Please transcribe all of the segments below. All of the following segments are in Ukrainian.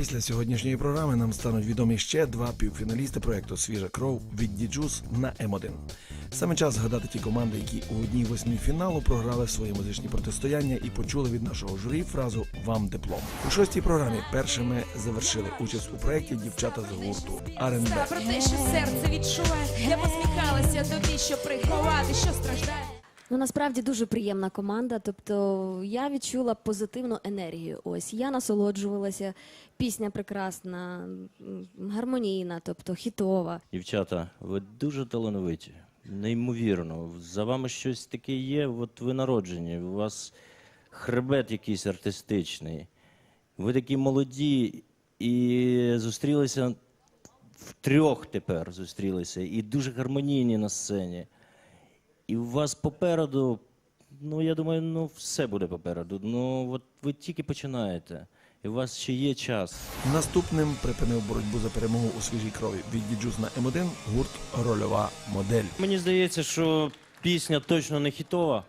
Після сьогоднішньої програми нам стануть відомі ще два півфіналісти проекту Свіжа кров від Діджус на М1. Саме час згадати ті команди, які у одній восьмій фіналу програли свої музичні протистояння і почули від нашого журі фразу Вам диплом. У шостій програмі першими завершили участь у проєкті дівчата з гурту РНБ. Про те, що серце відчуває, я посміхалася тобі, щоб приховати, що страждає. Ну насправді дуже приємна команда. Тобто я відчула позитивну енергію. Ось я насолоджувалася. Пісня прекрасна, гармонійна, тобто хітова. Дівчата, ви дуже талановиті, неймовірно. За вами щось таке є, от ви народжені, у вас хребет якийсь артистичний. Ви такі молоді і зустрілися втрьох тепер зустрілися, і дуже гармонійні на сцені. І у вас попереду, ну я думаю, ну все буде попереду. Ну от ви тільки починаєте, і у вас ще є час. Наступним припинив боротьбу за перемогу у свіжій крові від Діджус на М1 гурт Рольова модель. Мені здається, що пісня точно не хітова.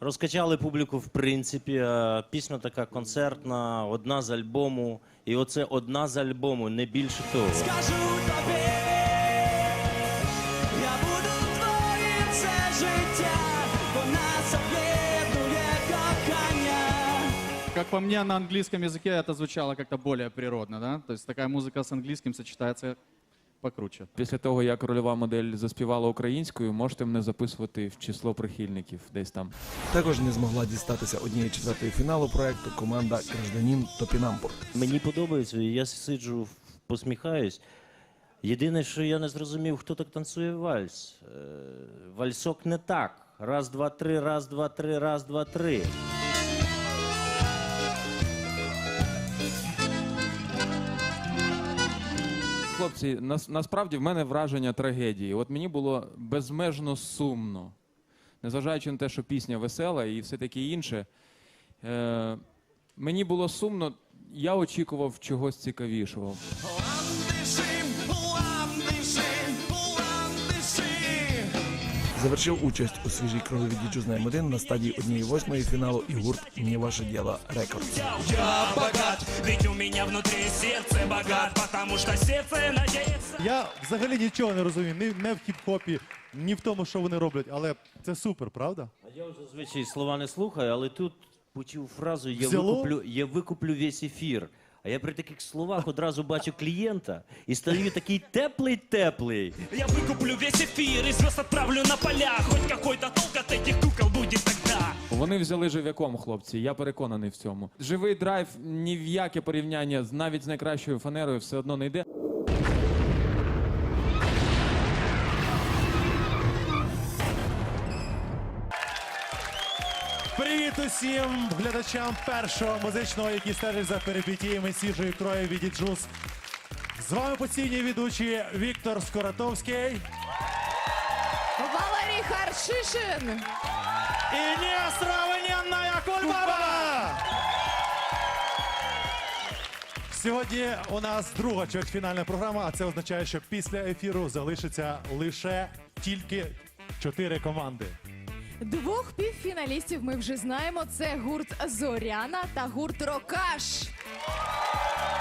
Розкачали публіку, в принципі. а Пісня така концертна, одна з альбому. І оце одна з альбому, не більше того. Скажу тобі, Как по мне, на английском языке это звучало как-то более природно, да? То есть такая музыка с английским сочетается покруче. Після того, як рольова модель заспівала українською, можете мене записувати в число прихильників десь там. Також не змогла дістатися однієї четвертої фіналу проекту команда Гражданін Топінамбур. Мені подобається, і я сиджу, посміхаюсь. Єдине, що я не зрозумів, хто так танцює вальс. Е, Вальсок не так. Раз, два, три, раз, два, три, раз, два, три. Хлопці, нас, насправді в мене враження трагедії. От мені було безмежно сумно, незважаючи на те, що пісня весела і все таке інше. Е, мені було сумно, я очікував чогось цікавішого. Завершив участь у свіжій крові від Діджус на М1 на стадії однієї восьмої фіналу і гурт «Не ваше діло Рекордс. Я богат, ведь у меня внутри сердце богат, потому что сердце надеется. Я взагалі нічого не розумію, ні, не в хіп-хопі, ні в тому, що вони роблять, але це супер, правда? А я вже зазвичай слова не слухаю, але тут почув фразу я Взяло? викуплю, я викуплю весь ефір. А я при таких словах одразу бачу клієнта і стаю такий теплий-теплий. Я выкуплю весь эфир и звезд отправлю на поля. Хоть какой-то толк от этих кукол будет тогда. Вони взяли жив'яком, хлопці. Я переконаний в цьому. Живий драйв ні в яке порівняння з навіть з найкращою фанерою все одно не йде. Привіт усім глядачам першого музичного, які стежать за перипетіями свіжої крові від Джус. З вами постійні ведучі Віктор Скоратовський Валерій Харшишин! і неосравненная Кульбаба! Сьогодні у нас друга чвертьфінальна програма, а це означає, що після ефіру залишиться лише тільки чотири команди. Двох півфіналістів ми вже знаємо. Це гурт Зоряна та гурт Рокаш.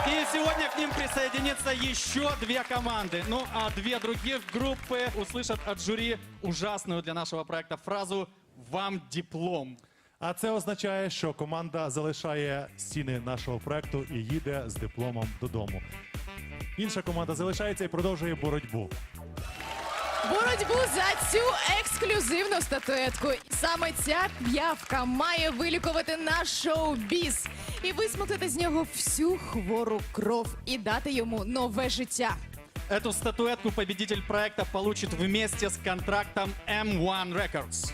И сегодня к ним присоединится еще две команды. Ну, а две других группы услышат от жюри ужасную для нашего проекта фразу «Вам диплом». А це означає, що команда залишає стіни нашого проекту і їде з дипломом додому. Інша команда залишається і продовжує боротьбу. Боротьбу за цю ексклюзивну статуетку. Саме ця п'явка має вилікувати наш шоу-біз і висмутити з нього всю хвору кров і дати йому нове життя. Эту статуэтку победитель проекта получит вместе с контрактом M1 Records.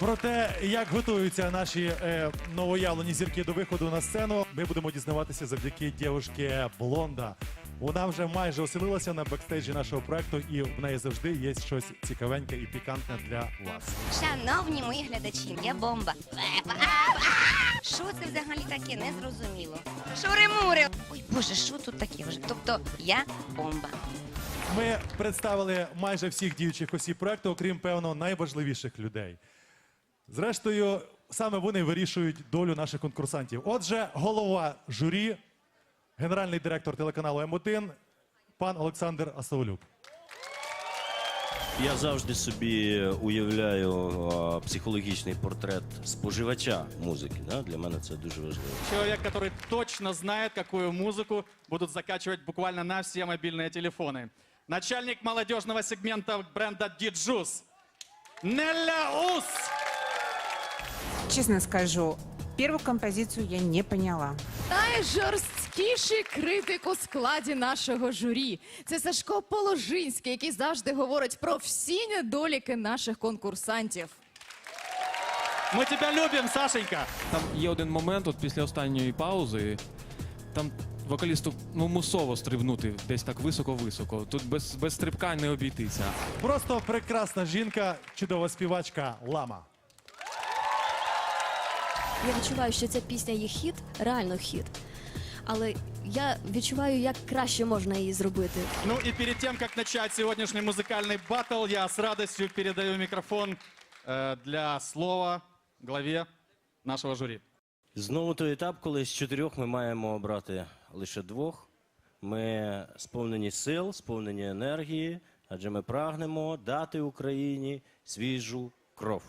Про те, як готуються наші е, новоявлені зірки до виходу на сцену, ми будемо дізнаватися завдяки дівушки Блонда. Вона вже майже оселилася на бекстейджі нашого проекту, і в неї завжди є щось цікавеньке і пікантне для вас. Шановні мої глядачі, я бомба. Що це взагалі таке? Не зрозуміло. Шури-мури. Ой, боже, що тут таке вже? Тобто я бомба. Ми представили майже всіх діючих осіб проекту, окрім певно найважливіших людей. Зрештою, саме вони вирішують долю наших конкурсантів. Отже, голова журі, генеральний директор телеканалу М1, пан Олександр Асаулюк. Я завжди собі уявляю а, психологічний портрет споживача музики. Да? Для мене це дуже важливо. Человек, который точно знает, какую музыку будут закачивать буквально на все мобильные телефоны. Начальник молодежного сегмента бренда Диджус. Неля Ус! Честно скажу, первую композицию я не поняла. Найжорсткіший критик у складі нашого журі. Це Сашко Положинський, який завжди говорить про всі недоліки наших конкурсантів. Мы тебя любим, Сашенька! Там є один момент, от після останньої паузи, там вокалісту ну, мусово стрибнути десь так високо-високо. Тут без, без стрибка не обійтися. Просто прекрасна жінка, чудова співачка Лама. Я відчуваю, що ця пісня є хіт, реально хіт Але я відчуваю, як краще можна її зробити. Ну и перед тем, как начать сегодняшний музыкальный баттл, я с радостью передаю микрофон э, для слова главе нашего жюри. Знову той етап, коли з чотирьох ми маємо обрати лише двох. Ми сповнені сил, сповнені енергії, адже ми прагнемо дати Україні свіжу кров.